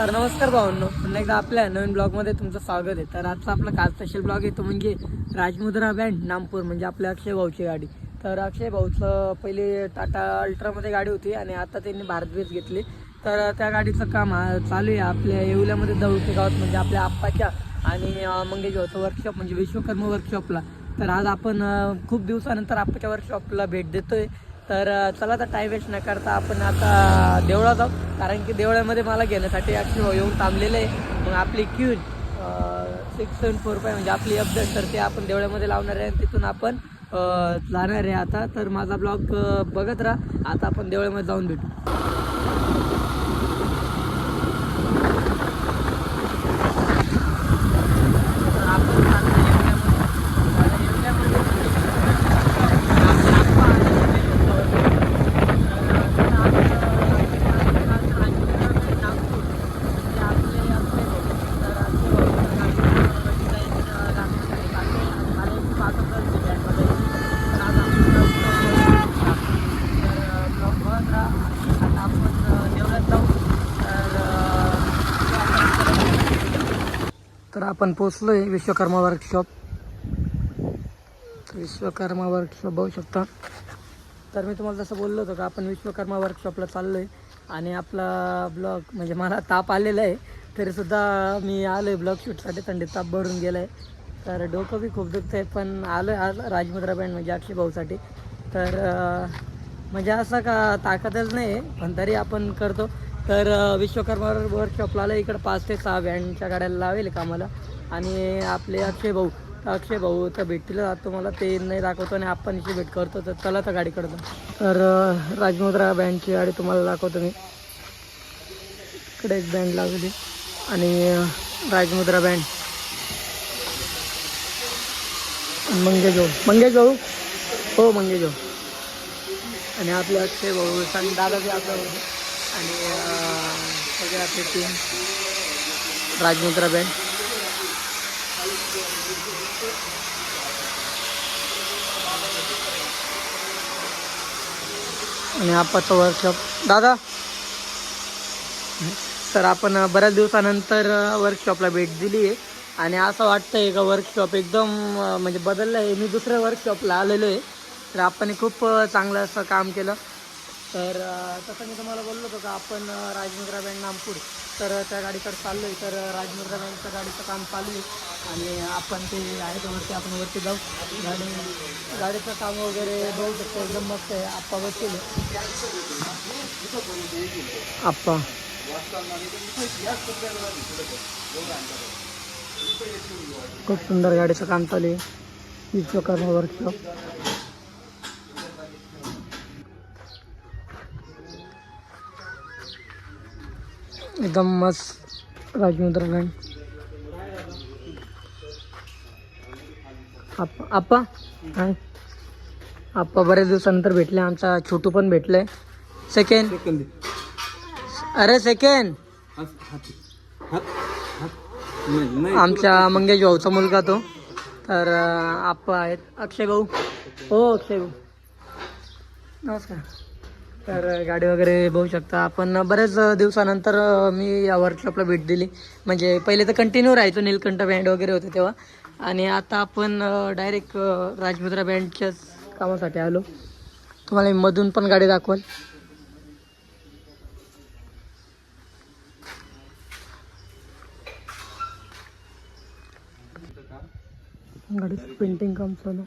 तर नमस्कार भावांनो. पुन्हा एकदा आपल्या नवीन ब्लॉगमध्ये तुमचं स्वागत आहे. तर आजचा आपला काल स्पेशल ब्लॉग आहे तो म्हणजे राजमुद्रा बँड नामपूर म्हणजे आपल्या अक्षय भाऊची गाडी. तर अक्षय भाऊचं पहिले टाटा अल्ट्रामध्ये गाडी होती आणि आता त्यांनी भारत बेस घेतली. तर त्या गाडीचं काम चालू आहे. आपल्या येवल्यामध्ये दौडते गावात म्हणजे आपल्या आप्पाच्या आणि अं, मंगेश भाऊचं वर्कशॉप म्हणजे विश्वकर्मा वर्कशॉपला तर आज आपण खूप दिवसानंतर आप्पाच्या वर्कशॉपला भेट देतोय. तर चला आता टाईम वेस्ट न करता आपण आता देवळा जाऊ. कारण की देवळामध्ये मला घेण्यासाठी ॲक्च्युली येऊन थांबलेलं आहे. मग आपली queue six seven four five म्हणजे आपली अपडेट तर ते आपण देवळामध्ये लावणार आहे आणि तिथून आपण जाणार आहे आता. तर माझा ब्लॉग बघत राहा. आता आपण देवळामध्ये जाऊन भेटू तर आपण आता येवल्यामध्ये- येवल्यामध्ये आपण आपण पोचलोय विश्वकर्मा वर्कशॉप विश्वकर्मा वर्कशॉप बघू शकता. तर मी तुम्हाला जसं बोललो होतो का आपण विश्वकर्मा वर्कशॉपला चाललो आहे आणि आपला ब्लॉग म्हणजे मला ताप आलेला आहे तरीसुद्धा मी आलो आहे ब्लॉग शूटसाठी थंडी ताप भरून गेला आहे तर डोकं बी खूप दुखतं आहे पण आलो आहे आज राजमुद्रा बँड म्हणजे अक्षय भाऊसाठी. तर म्हणजे असं का ताकदच नाही आहे पण तरी आपण करतो. तर विश्वकर्मा वर्कशॉपला आलं इकडं पाच ते सहा बँडच्या गाड्याला लावेल कामाला आणि आपले अक्षय भाऊ अक्षय भाऊ तर भेटतील आता तुम्हाला ते नाही दाखवतो आणि आपणची भेट करतो तर चला तर गाडी करतो तर राजमुद्रा बँडची गाडी तुम्हाला दाखवतो मी. इकडे एक बँड लागली आणि राजमुद्रा बँड मंगेश भाऊ. मंगेश भाऊ? हो मंगेश भाऊ. आणि आपले अक्षय भाऊ आणि दादा आपला भाऊ. आणि सगळे आपले टीम राजमुद्रा बँड आणि आपाचं वर्कशॉप दादा? सर आपण बऱ्याच दिवसानंतर वर्कशॉपला भेट दिली आहे आणि असं वाटतंय का वर्कशॉप एकदम म्हणजे बदललं आहे मी दुसऱ्या वर्कशॉपला आलेलो आहे तर आपण खूप चांगलं असं काम केलं. तर तसं मी तुम्हाला बोललो होतो का आपण राजमुद्रा बँड नामपूर तर त्या गाडीकडे चाललो आहे तर राजमुद्रा बँडच्या गाडीचं काम चालू आहे. आणि आपण ते आहे तर वरती आपण वरती जाऊ. गाडी गाडीचं काम वगैरे बघू शकतो. एकदम मस्त आहे. आप्पा बसतील. आप्पा. खूप सुंदर गाडीचं काम चालू आहे. विश्वकर्मा वर्कशॉप एकदम मस्त राजमुद्रा बँड आप्पा? हाय. आप्पा बऱ्याच दिवसानंतर भेटले आमचा छोटू पण भेटलाय. सेकंड. अरे सेकंड आमच्या मंगेश भाऊचा मुलगा तो. तर आप्पा आहेत. अक्षय भाऊ. हो अक्षय भाऊ. नमस्कार. तर गाडी वगैरे बघू शकता. आपण बऱ्याच दिवसानंतर मी या वर्कशॉपला भेट दिली. म्हणजे पहिले तर कंटिन्यू राहायचो नीलकंठ बँड वगैरे होते तेव्हा. आणि आता आपण डायरेक्ट राजमुद्रा बँडच्याच कामासाठी आलो. तुम्हाला मधून पण गाडी दाखवाल. गाडीचं पेंटिंग काम चालू.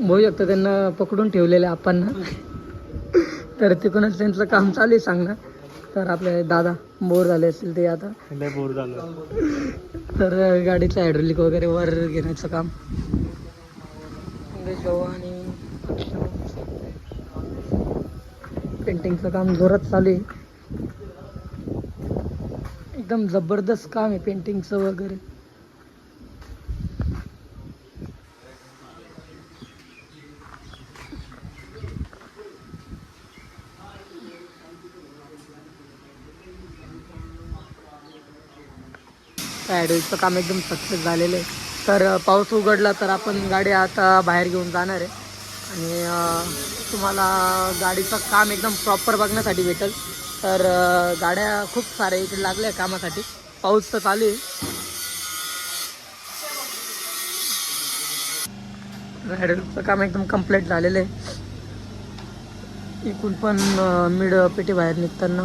बघू शकता त्यांना पकडून ठेवलेले आपण तर तिकडूनच त्यांचं काम चालू आहे सांगणं. तर आपले दादा बोर झाले असतील ते आता. बोर झालं. तर गाडीचं हायड्रोलिक वगैरे वर घेण्याचं काम. भाऊ आणि पेंटिंगचं काम जोरात चालू आहे. एकदम जबरदस्त काम आहे पेंटिंगचं वगैरे. ॲडवेजचं काम एकदम सक्सेस झालेलं आहे. तर पाऊस उघडला तर आपण गाडी आता बाहेर घेऊन जाणार आहे. आणि तुम्हाला गाडीचं काम एकदम प्रॉपर बघण्यासाठी भेटेल. तर गाड्या खूप साऱ्या इकडे लागल्या कामासाठी. पाऊस तर चालू आहे. काम एकदम कंप्लीट झालेलं आहे. एकूण पण मिड पेटी बाहेर निघताना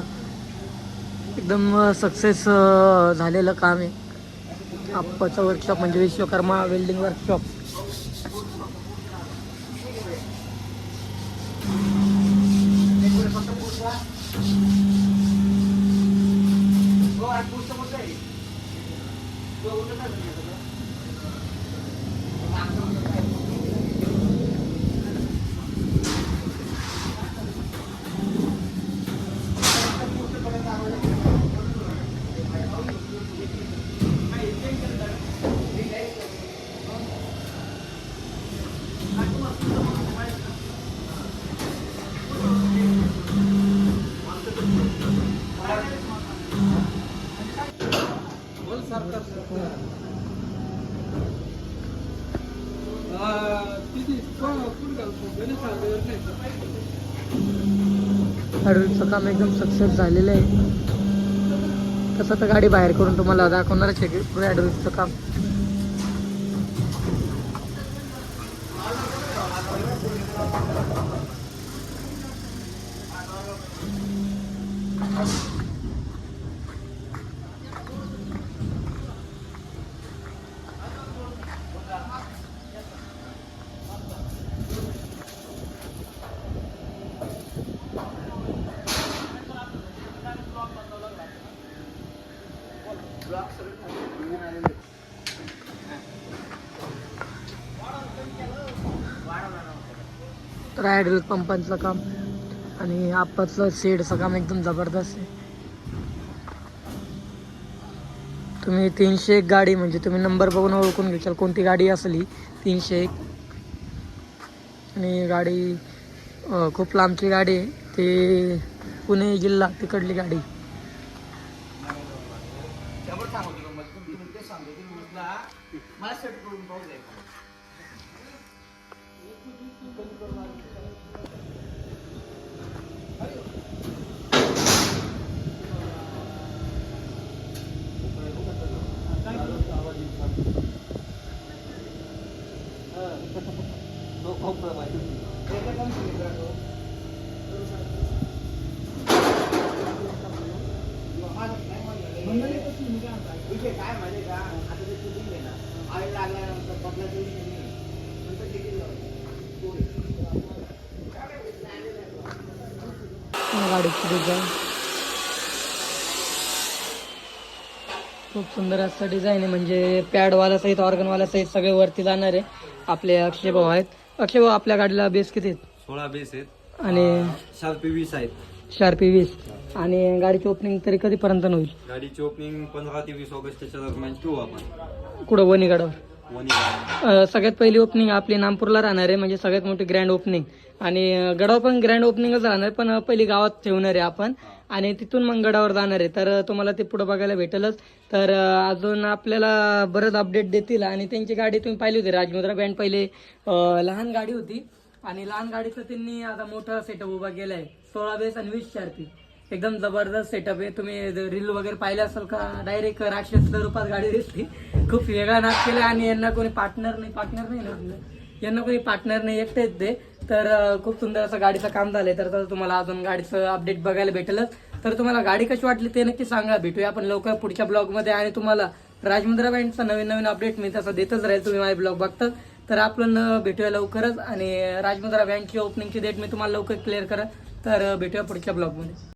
एकदम सक्सेस झालेलं काम आहे. आप्पाचं वर्कशॉप म्हणजे Vishwakarma welding workshop busa mo siya eh. Buwan na ka, हळूचं काम एकदम सक्सेस झालेलं आहे. तसं तर गाडी बाहेर करून तुम्हाला दाखवणारच आहे पुढे ॲडवेजचं काम. तर हायड्रोल पंपांचं काम आणि आप्पाचं शेडचं काम एकदम जबरदस्त आहे. तुम्ही तीनशे एक गाडी म्हणजे तुम्ही नंबर बघून ओळखून घेशाल कोणती गाडी असली तीनशे एक. आणि गाडी खूप लांबची गाडी आहे. ते पुणे जिल्हा तिकडली गाडी. Mustard गाडीची डिझाईन खूप सुंदर असं डिझाईन आहे. म्हणजे पॅडवाला सहित ऑर्गनवाला सहित सगळे वरती जाणार आहे आपले अक्षय भाऊ आहेत. अक्षय भाऊ आपल्या गाडीला बेस किती आहेत? सोळा बेस आहेत. आणि शार्पी वीस आहेत. शार्पी वीस. आणि गाडीची ओपनिंग तरी कधीपर्यंत होईल? गाडीची ओपनिंग पंधरा ते वीस ऑगस्टच्या दरम्यान ठेवू आपण. कुठं? वणीगडावर? सगळ्यात पहिली ओपनिंग आपली नामपूरला राहणार आहे. म्हणजे सगळ्यात मोठी ग्रँड ओपनिंग आणि गडावर पण ग्रँड ओपनिंगच राहणार आहे, पण पहिली गावात ठेवणार आहे आपण. आणि तिथून मग गडावर जाणार आहे. तर तुम्हाला ते पुढे बघायला भेटेलच. तर अजून आपल्याला बरंच अपडेट देतील आणि त्यांची गाडी तुम्ही पाहिली होती राजमुद्रा बँड पहिले. लहान गाडी होती. आणि लहान गाडीचं त्यांनी आता मोठा सेटअप उभा केला आहे सोळा बेस आणि वीस चारपी. एकदम जबरदस्त सेटअप आहे. तुम्ही रील वगैरे पाहिले असेल का डायरेक्ट राक्षस रूपात गाडी दिसली. खूप वेगळा नाच केला आणि यांना कोणी पार्टनर नाही पार्टनर नाही ना यांना कोणी पार्टनर नाही एकटेच ते. तर खूप सुंदर असं गाडीचं काम झालंय. तर तर तुम्हाला अजून गाडीचं अपडेट बघायला भेटेलच. तर तुम्हाला गाडी कशी वाटली ते नक्की सांगा. भेटूया आपण लवकर पुढच्या ब्लॉगमध्ये. आणि तुम्हाला राजमुद्रा बँडचा नवीन नवीन अपडेट मी तसं देतच राहील. तुम्ही माझे ब्लॉग बघतात तर आपण भेटूया लवकरच. आणि राजमुद्रा बँडची ओपनिंगची डेट मी तुम्हाला लवकर क्लिअर करा. तर भेटूया पुढच्या ब्लॉगमध्ये.